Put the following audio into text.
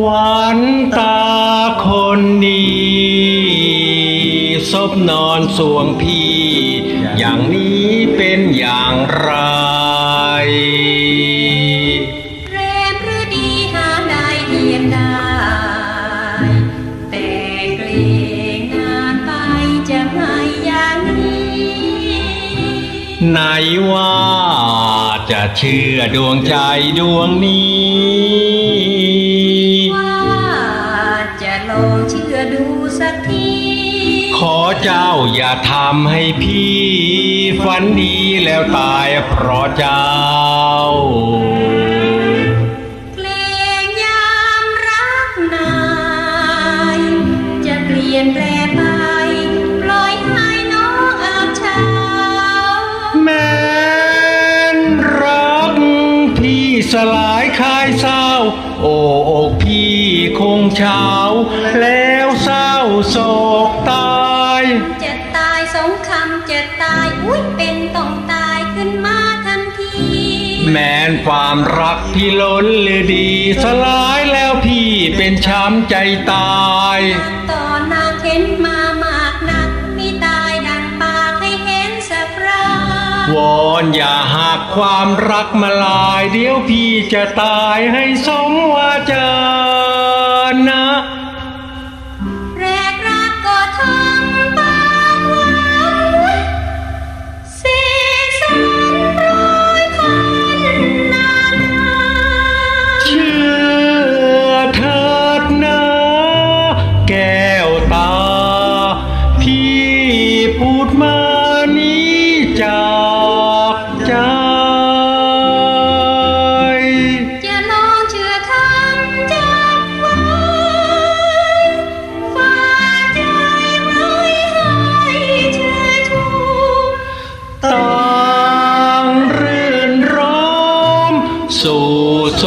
วันตาคนดีศพนอนสวงพี่ อย่างนี้เป็นอย่างไรแรมหรือดีหาได้เทียมได้ แต่เกรงนานไปจะไม่อย่างนี้ไหนว่าจะเชื่อดวงใจดวงนี้ เจ้าอย่าทำให้พี่ฝันดีแล้วตายเพราะเจ้าเกรงยามรักนาย จะเปลี่ยนแปลไปปล่อยให้น้องอาบเช้าแม้นรักพี่สลายคายเศร้า โอ้อกพี่คงเช้า แล้วเศร้าโศกตายจะตายสองคำจะตาย อุ้ยเป็นต้องตายขึ้นมาทันที แม้นความรักที่ล้นหรือดี สลายแล้วพี่เป็นช้ำใจตายต่ วอนอย่าหากความรักมาลาย เดี๋ยวพี่จะตายให้สมวาจานะแรกรักก็ทำปากวานสีสนร้อยพันนานเชื่อเถิดนะแกวตา พี่พูดมา สู่โช